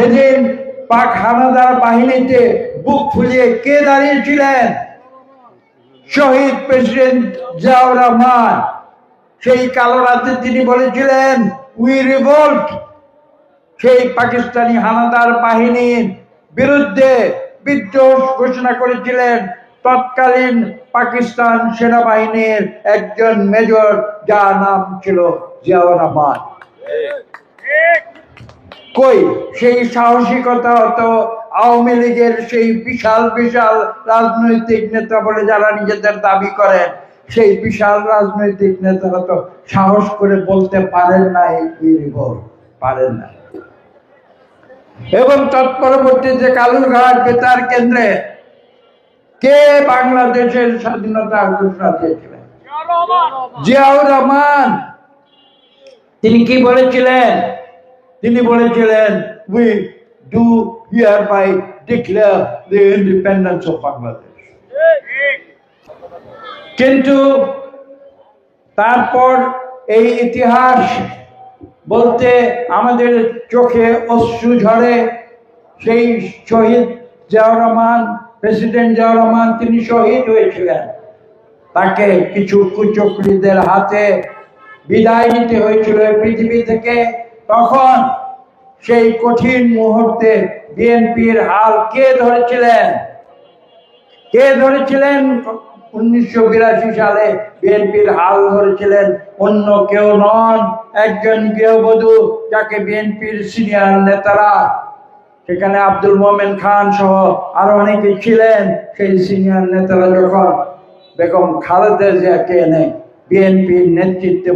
সেদিন পাক হানাদার বাহিনীতে বুক ফুলিয়ে কে দাঁড়িয়েছিলেন? শহীদ প্রেসিডেন্ট জিয়াউর রহমান। সেই কালো রাতে তিনি বলেছিলেন উই রিভোল্ট সেই পাকিস্তানি হানাদার বাহিনীর বিরুদ্ধে বিদ্রোহ ঘোষণা করেছিলেন তৎকালীন পাকিস্তান সেনাবাহিনীর একজন মেজর, যার নাম ছিল জিয়াউর রহমান। কই? সেই সাহসিকতা হতো আওয়ামী লীগের সেই বিশাল বিশাল রাজনৈতিক নেতা বলে যারা নিজেদের দাবি করেন সেই বিশাল রাজনৈতিক নেতারা তো সাহস করে বলতে পারেন না এই পারেন না। এবং তৎপরবর্তীতে কালুরঘাট বেতার কেন্দ্রে কে বাংলাদেশের স্বাধীনতার ঘোষণা দিয়েছিলেন? জিয়াউর রহমান। তিনি কি বলেছিলেন? তিনি বলেছিলেন we do hereby declare the independence of Bangladesh কিন্তু তারপর এই ইতিহাস বলতে আমাদের চোখে অশ্রু ঝরে, সেই শহীদ জিয়াউর রহমান, প্রেসিডেন্ট জিয়াউর রহমান তিনি শহীদ হয়েছিলেন। তাকে কিছু কুচক্রীদের হাতে বিদায় নিতে হয়েছিল পৃথিবী থেকে। তখন সেই কঠিন মুহূর্তে বিএনপির হাল কে ধরেছিলেন? কে ধরেছিলেন? উনিশশো বিরাশি সালে বিএনপির হাল ধরেছিলেন অন্য কেউ নন একজন গৃহবধূ যাকে বিএনপির সিনিয়র নেতারা, সেখানে আব্দুল মোমেন খান সহ আরও অনেকে ছিলেন সেই সিনিয়র নেতারা যখন বেগম খালেদা জিয়াকে এনে বিএনপির নেতৃত্বে